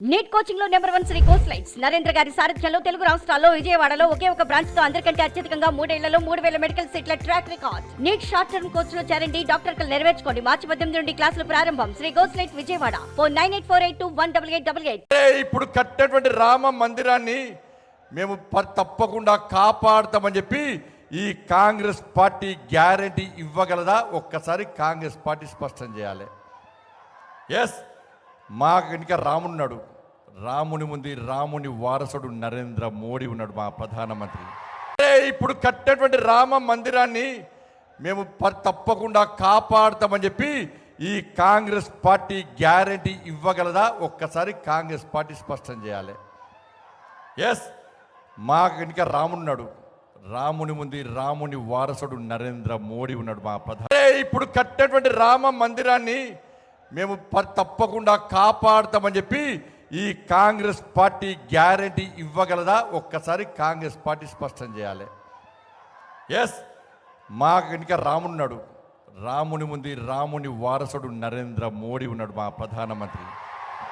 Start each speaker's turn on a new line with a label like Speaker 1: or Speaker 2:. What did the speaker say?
Speaker 1: Neat కోచింగ్లో number one Sri course lights Narendra గారి సారథ్యంలో తెలుగు రాష్ట్రాల్లో విజయవాడలో ఒకే ఒక బ్రాంచ్తో అందరికంటే అత్యధికంగా మూడేళ్ళలో మూడు వేల మెడికల్ సీట్ల track record NEET short term కోర్స్లో చేరండి డాక్టర్ కలు నెరవేర్చుకోండి. మార్చి పద్దెనిమిది నుండి క్లాసులు ప్రారంభం. Sri course light Vijayawada. Four nine eight four eight two one double eight double eight.
Speaker 2: ఇప్పుడు కట్టినటువంటి రామ మందిరాన్ని మేము తప్పకుండా కాపాడుతామని చెప్పి ఈ కాంగ్రెస్ పార్టీ గ్యారంటీ ఇవ్వగలదా? ఒక్కసారి కాంగ్రెస్ పార్టీ స్పష్టం చేయాలి. ఎస్ మా వెనుక ఉన్నాడు. రాముని ముందు రాముని వారసుడు నరేంద్ర మోడీ ఉన్నాడు మా ప్రధానమంత్రి. ఇప్పుడు కట్టేటువంటి రామ మందిరాన్ని మేము తప్పకుండా కాపాడుతామని చెప్పి ఈ కాంగ్రెస్ పార్టీ గ్యారంటీ ఇవ్వగలదా? ఒక్కసారి కాంగ్రెస్ పార్టీ స్పష్టం చేయాలి. ఎస్ మా వెనుక ఉన్నాడు. రాముని ముందు రాముని వారసుడు నరేంద్ర మోడీ ఉన్నాడు మా ప్రధాన ఇప్పుడు కట్టేటువంటి రామ మందిరాన్ని మేము ప- తప్పకుండా కాపాడుతామని చెప్పి ఈ కాంగ్రెస్ పార్టీ గ్యారంటీ ఇవ్వగలదా? ఒక్కసారి కాంగ్రెస్ పార్టీ స్పష్టం చేయాలి. ఎస్ మా వెనుక రాముడున్నాడు రాముని ముందు రాముని వారసుడు నరేంద్ర మోడీ ఉన్నాడు మా ప్రధానమంత్రి.